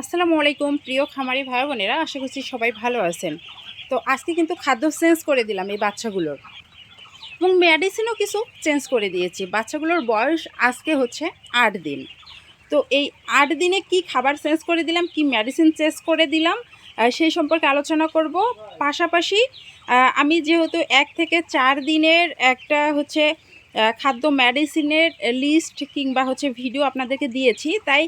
আসসালামু আলাইকুম, প্রিয় খামারি ভাই বোনেরা, আশা করছি সবাই ভালো আছেন। তো আজকে কিন্তু খাদ্য চেঞ্জ করে দিলাম এই বাচ্চাগুলোর। এবং মেডিসিনও কিছু চেঞ্জ করে দিয়েছি। বাচ্চাগুলোর বয়স আজকে হচ্ছে আট দিন। তো এই আট দিনে কি খাবার চেঞ্জ করে দিলাম, কি মেডিসিন চেঞ্জ করে দিলাম সেই সম্পর্কে আলোচনা করব। পাশাপাশি আমি যেহেতু এক থেকে চার দিনের একটা হচ্ছে খাদ্য মেডিসিনের লিস্ট কিংবা হচ্ছে ভিডিও আপনাদেরকে দিয়েছি, তাই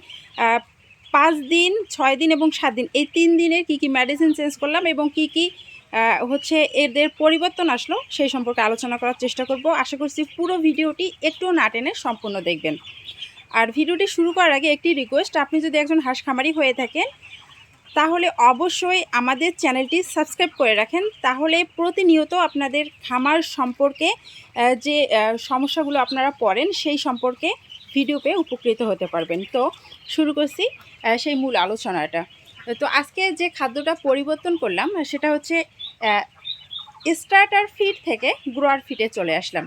পাঁচ দিন, ছয় দিন এবং সাত দিন। এই তিন দিনের কি কি মেডিসিন চেঞ্জ করলাম এবং কি কি হচ্ছে এদের পরিবর্তন আসলো সেই সম্পর্কে আলোচনা করার চেষ্টা করব। আশা করছি পুরো ভিডিওটি একটু না টেনে সম্পূর্ণ দেখবেন। আর ভিডিওটি শুরু করার আগে একটি রিকোয়েস্ট আপনি যদি একজন হাঁস খামারি হয়ে থাকেন, তাহলে অবশ্যই আমাদের চ্যানেলটি সাবস্ক্রাইব করে রাখেন। তাহলে প্রতিনিয়ত আপনাদের খামার সম্পর্কে যে সমস্যাগুলো আপনারা পড়েন, সেই সম্পর্কে ভিডিও পেয়ে উপকৃত হতে পারবেন। তো শুরু করছি। সেই মূল আলোচনাটা তো আজকে যে খাদ্যটা পরিবর্তন করলাম, সেটা হচ্ছে স্টার্টার ফিড থেকে গ্রোয়ার ফিটে চলে আসলাম।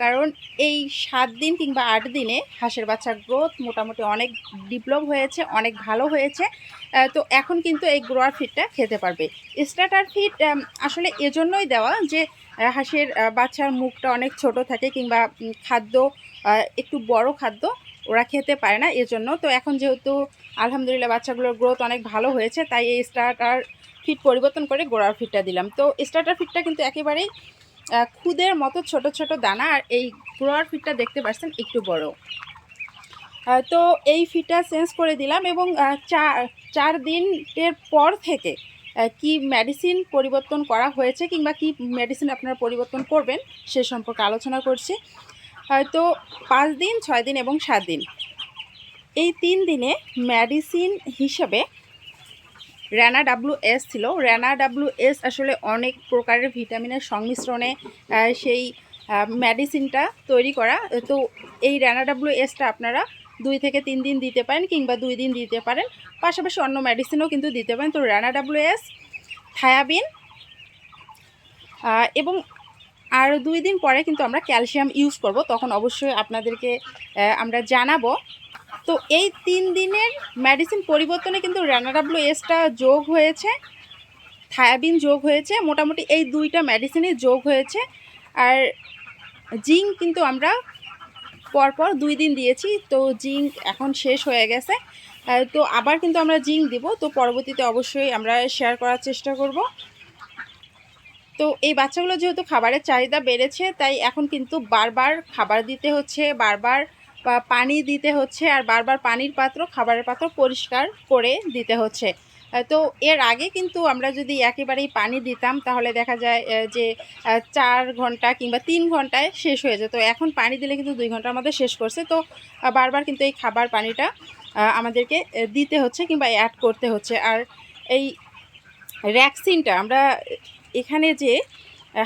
কারণ এই সাত দিন কিংবা আট দিনে হাঁসের বাচ্চার গ্রোথ মোটামুটি অনেক ডেভেলপ হয়েছে, অনেক ভালো হয়েছে তো এখন কিন্তু এই গ্রোয়ার ফিডটা খেতে পারবে। স্টার্টার ফিড আসলে এজন্যই দেওয়া যে হাঁসের বাচ্চার মুখটা অনেক ছোট থাকে কিংবা খাদ্য একটু বড় খাদ্য ওরা খেতে পারে না এজন্য। তো এখন যেহেতু আলহামদুলিল্লাহ বাচ্চাগুলোর গ্রোথ অনেক ভালো হয়েছে, তাই এই স্টার্টার ফিট পরিবর্তন করে গোড়ার ফিটটা দিলাম। তো স্টার্টার ফিটটা কিন্তু একেবারেই খুদের মতো ছোট ছোট দানা আর এই গ্রোয়ার ফিটটা দেখতে পাচ্ছেন একটু বড়। তো এই ফিটটা চেঞ্জ করে দিলাম এবং চার চার দিনের পর থেকে কি মেডিসিন পরিবর্তন করা হয়েছে কিংবা কি মেডিসিন আপনারা পরিবর্তন করবেন সে সম্পর্কে আলোচনা করছি। হয়তো পাঁচ দিন, ছয় দিন এবং সাত দিন। এই তিন দিনে মেডিসিন হিসাবে র্যানা ডাব্লু এস ছিল। র্যানা ডাব্লু এস আসলে অনেক প্রকারের ভিটামিনের সংমিশ্রণে সেই মেডিসিনটা তৈরি করা। তো এই র্যানা ডাব্লু এসটা আপনারা দুই থেকে তিন দিন দিতে পারেন কিংবা দুই দিন দিতে পারেন। পাশাপাশি অন্য মেডিসিনও কিন্তু দিতে পারেন। তো র্যানা ডাব্লু এস, থায়াবিন এবং আর দুই দিন পরে কিন্তু আমরা ক্যালসিয়াম ইউজ করব, তখন অবশ্যই আপনাদেরকে আমরা জানাব। তো এই তিন দিনের মেডিসিন পরিবর্তনে কিন্তু রানাডাব্লু এসটা যোগ হয়েছে, থায়াবিন যোগ হয়েছে, মোটামুটি এই দুইটা মেডিসিনই যোগ হয়েছে। আর জিঙ্ক কিন্তু আমরা পরপর দুই দিন দিয়েছি, তো জিঙ্ক এখন শেষ হয়ে গেছে। তো আবার কিন্তু আমরা জিঙ্ক দিব, তো পরবর্তীতে অবশ্যই আমরা শেয়ার করার চেষ্টা করব। তো এই বাচ্চাগুলো যেহেতু খাবারের চাহিদা বেড়েছে, তাই এখন কিন্তু বারবার খাবার দিতে হচ্ছে, বারবার পানি দিতে হচ্ছে, আর বারবার পানির পাত্র, খাবারের পাত্র পরিষ্কার করে দিতে হচ্ছে। তো এর আগে কিন্তু আমরা যদি একেবারেই পানি দিতাম, তাহলে দেখা যায় যে চার ঘণ্টা কিংবা তিন ঘন্টায় শেষ হয়ে যেত। এখন পানি দিলে কিন্তু দুই ঘণ্টার মধ্যে শেষ করছে। তো বারবার কিন্তু এই খাবার পানিটা আমাদেরকে দিতে হচ্ছে কিংবা অ্যাড করতে হচ্ছে। আর এই ভ্যাকসিনটা আমরা এখানে যে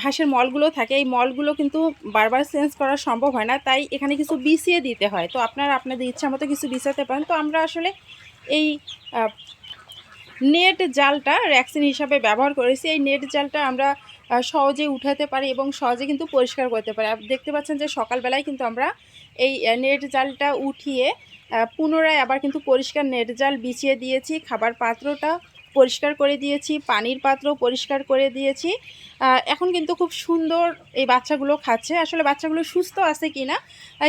হাঁসের মলগুলো থাকে, এই মলগুলো কিন্তু বারবার চেঞ্জ করা সম্ভব হয় না। তাই এখানে কিছু বিছিয়ে দিতে হয়। তো আপনারা আপনাদের ইচ্ছা মতো কিছু বিছাতে পারেন। তো আমরা আসলে এই নেট জালটা ভ্যাকসিন হিসাবে ব্যবহার করেছি। এই নেট জালটা আমরা সহজে উঠাতে পারি এবং সহজে কিন্তু পরিষ্কার করতে পারি। দেখতে পাচ্ছেন যে, সকালবেলায় কিন্তু আমরা এই নেট জালটা উঠিয়ে পুনরায় আবার কিন্তু পরিষ্কার নেট জাল বিছিয়ে দিয়েছি। খাবার পাত্রটা পরিষ্কার করে দিয়েছি, পানির পাত্র পরিষ্কার করে দিয়েছি। এখন কিন্তু খুব সুন্দর এই বাচ্চাগুলো খাচ্ছে। আসলে বাচ্চাগুলো সুস্থ আছে কি না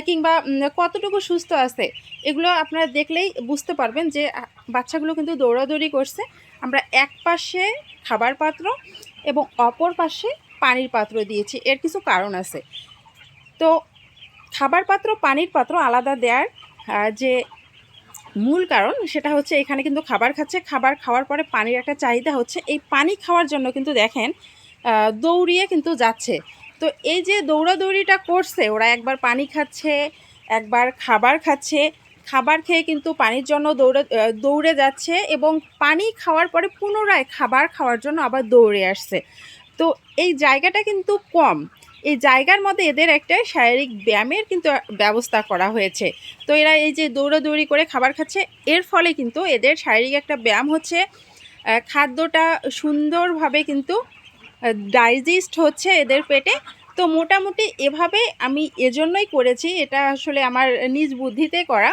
কিংবা কতটুকু সুস্থ আছে, এগুলো আপনারা দেখলেই বুঝতে পারবেন যে বাচ্চাগুলো কিন্তু দৌড়াদৌড়ি করছে। আমরা এক পাশে খাবার পাত্র এবং অপর পাশে পানির পাত্র দিয়েছি। এর কিছু কারণ আছে। তো, খাবার পাত্র, পানির পাত্র আলাদা দেওয়ার যে মূল কারণ সেটা হচ্ছে এখানে কিন্তু খাবার খাচ্ছে। খাবার খাওয়ার পরে পানির একটা চাহিদা হচ্ছে। এই পানি খাওয়ার জন্য কিন্তু দেখেন দৌড়িয়ে কিন্তু যাচ্ছে। তো এই যে দৌড়াদৌড়িটা করছে, ওরা একবার পানি খাচ্ছে, একবার খাবার খাচ্ছে, খাবার খেয়ে কিন্তু পানির জন্য দৌড়ে দৌড়ে যাচ্ছে এবং পানি খাওয়ার পরে পুনরায় খাবার খাওয়ার জন্য আবার দৌড়ে আসছে। তো এই জায়গাটা কিন্তু কম। এই জায়গার মধ্যে এদের একটা শারীরিক ব্যায়ামের কিন্তু ব্যবস্থা করা হয়েছে। তো এরা এই যে দৌড়াদৌড়ি করে খাবার খাচ্ছে, এর ফলে কিন্তু এদের শারীরিক একটা ব্যায়াম হচ্ছে খাদ্যটা সুন্দরভাবে কিন্তু ডাইজেস্ট হচ্ছে এদের পেটে। তো মোটামুটি এভাবে আমি এজন্যই করেছি, এটা আসলে আমার নিজ বুদ্ধিতে করা।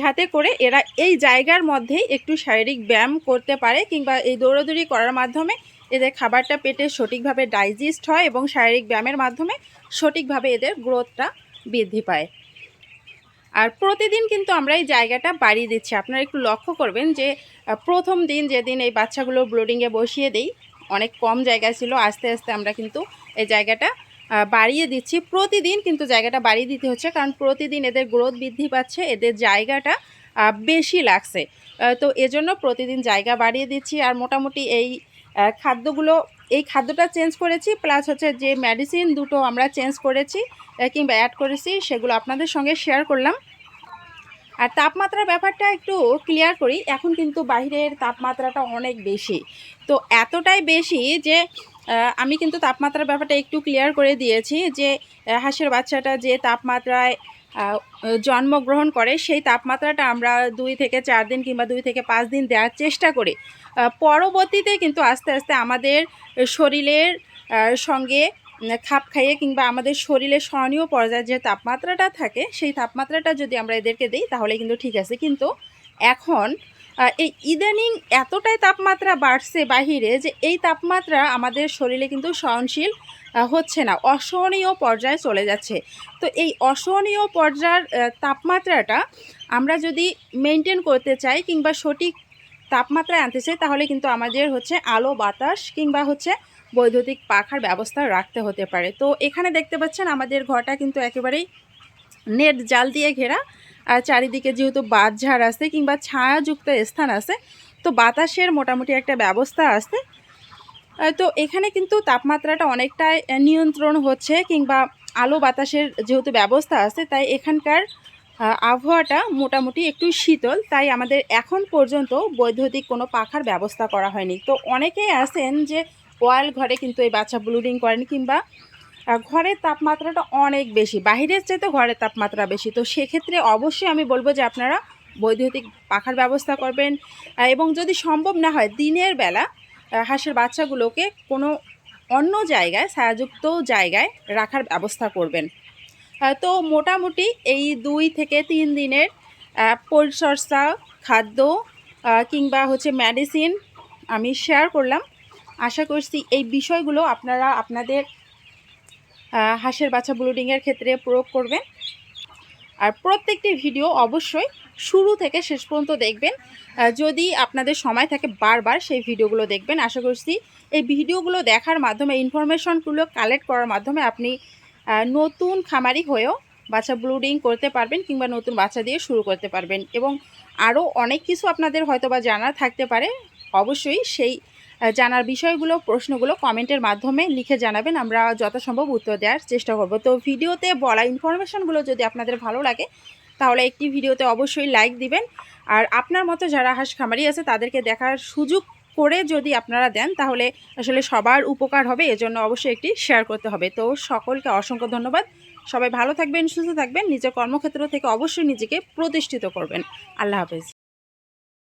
যাতে করে এরা এই জায়গার মধ্যেই একটু শারীরিক ব্যায়াম করতে পারে কিংবা এই দৌড়াদৌড়ি করার মাধ্যমে এদের খাবারটা পেটে সঠিকভাবে ডাইজেস্ট হয় এবং শারীরিক ব্যায়ামের মাধ্যমে সঠিকভাবে এদের গ্রোথটা বৃদ্ধি পায়। আর প্রতিদিন কিন্তু আমরা এই জায়গাটা বাড়িয়ে দিচ্ছি। আপনারা একটু লক্ষ্য করবেন যে প্রথম দিন যেদিন এই বাচ্চাগুলো ব্লোডিংয়ে বসিয়ে দেই, অনেক কম জায়গা ছিল, আস্তে আস্তে আমরা কিন্তু এই জায়গাটা বাড়িয়ে দিচ্ছি। প্রতিদিন কিন্তু জায়গাটা বাড়িয়ে দিতে হচ্ছে, কারণ প্রতিদিন এদের গ্রোথ বৃদ্ধি পাচ্ছে, এদের জায়গাটা বেশি লাগছে। তো এজন্য প্রতিদিন জায়গা বাড়িয়ে দিচ্ছি। আর মোটামুটি এই খাদ্যগুলো এই খাদ্যটা চেঞ্জ করেছি প্লাস হচ্ছে যে মেডিসিন দুটো আমরা চেঞ্জ করেছি কিংবা অ্যাড করেছি, সেগুলো আপনাদের সঙ্গে শেয়ার করলাম। আর তাপমাত্রার ব্যাপারটা একটু ক্লিয়ার করি, এখন কিন্তু বাইরের তাপমাত্রাটা অনেক বেশি। তো এতটাই বেশি যে আমি কিন্তু তাপমাত্রার ব্যাপারটা একটু ক্লিয়ার করে দিয়েছি যে হাঁসের বাচ্চাটা যে তাপমাত্রায় জন্মগ্রহণ করে, সেই তাপমাত্রাটা আমরা দুই থেকে চার দিন কিংবা দুই থেকে পাঁচ দিন দেওয়ার চেষ্টা করি। পরবর্তীতে কিন্তু আস্তে আস্তে আমাদের শরীরের সঙ্গে খাপ খাইয়ে কিংবা আমাদের শরীরে স্মরণীয় পর্যায়ে যে তাপমাত্রাটা থাকে, সেই তাপমাত্রাটা যদি আমরা এদেরকে দিই, তাহলে কিন্তু ঠিক আছে। কিন্তু এখন এই ইদানিং এতটাই তাপমাত্রা বাড়ছে বাহিরে যে এই তাপমাত্রা আমাদের শরীরে কিন্তু সহনশীল হচ্ছে না, অসহনীয় পর্যায়ে চলে যাচ্ছে। তো এই অসহনীয় পর্যায়ের তাপমাত্রাটা আমরা যদি মেনটেন করতে চাই কিংবা সঠিক তাপমাত্রায় আনতে চাই, তাহলে কিন্তু আমাদের হচ্ছে আলো, বাতাস কিংবা হচ্ছে বৈদ্যুতিক পাখার ব্যবস্থা রাখতে হতে পারে। তো এখানে দেখতে পাচ্ছেন আমাদের ঘরটা কিন্তু একেবারেই নেট জাল দিয়ে ঘেরা। আর চারিদিকে যেহেতু বাঁধঝাড় আছে কিংবা ছায়াযুক্ত স্থান আছে, তো বাতাসের মোটামুটি একটা ব্যবস্থা আছে। তো এখানে কিন্তু তাপমাত্রাটা অনেকটাই নিয়ন্ত্রণ হচ্ছে কিংবা আলো বাতাসের যেহেতু ব্যবস্থা আছে, তাই এখানকার আবহাওয়াটা মোটামুটি একটু শীতল। তাই আমাদের এখন পর্যন্ত বৈদ্যুতিক কোনো পাখার ব্যবস্থা করা হয়নি। তো অনেকেই আছেন যে ওয়াল ঘরে কিন্তু এই বাচ্চা ব্লুডিং করেন কিংবা ঘরের তাপমাত্রাটা অনেক বেশি। বাহিরের চাইতে ঘরের তাপমাত্রা বেশি। তো সেক্ষেত্রে অবশ্যই আমি বলব যে আপনারা বৈদ্যুতিক পাখার ব্যবস্থা করবেন। এবং যদি সম্ভব না হয়, দিনের বেলা হাঁসের বাচ্চাগুলোকে কোনো অন্য জায়গায়, ছায়াযুক্ত জায়গায় রাখার ব্যবস্থা করবেন। তো মোটামুটি এই দুই থেকে তিন দিনের পরিচর্যা, খাদ্য কিংবা হচ্ছে মেডিসিন আমি শেয়ার করলাম। আশা করছি এই বিষয়গুলো আপনারা আপনাদের হাঁসের বাচ্চা ব্লুডিংয়ের ক্ষেত্রে প্রয়োগ করবেন। আর প্রত্যেকটি ভিডিও অবশ্যই শুরু থেকে শেষ পর্যন্ত দেখবেন। যদি আপনাদের সময় থাকে বারবার সেই ভিডিওগুলো দেখবেন, আশা করছি এই ভিডিওগুলো দেখার মাধ্যমে, ইনফরমেশনগুলো কালেক্ট করার মাধ্যমে আপনি নতুন খামারি হয়েও বাচ্চা ব্লুডিং করতে পারবেন কিংবা নতুন বাচ্চা দিয়ে শুরু করতে পারবেন। এবং আরও অনেক কিছু আপনাদের হয়তো বা জানা থাকতে পারে, অবশ্যই সেই জানার বিষয়গুলো, প্রশ্নগুলো কমেন্টের মাধ্যমে লিখে জানাবেন। আমরা যথাসম্ভব উত্তর দেওয়ার চেষ্টা করব। তো ভিডিওতে বলা ইনফরমেশনগুলো যদি আপনাদের ভালো লাগে, তাহলে একটি ভিডিওতে অবশ্যই লাইক দিবেন। আর আপনার মতো যারা হাঁস খামারি আছে, তাদেরকে দেখার সুযোগ করে যদি আপনারা দেন, তাহলে আসলে সবার উপকার হবে। এজন্য অবশ্যই একটি শেয়ার করতে হবে। তো সকলকে অসংখ্য ধন্যবাদ। সবাই ভালো থাকবেন, সুস্থ থাকবেন। নিজের কর্মক্ষেত্র থেকে অবশ্যই নিজেকে প্রতিষ্ঠিত করবেন। আল্লাহ হাফেজ।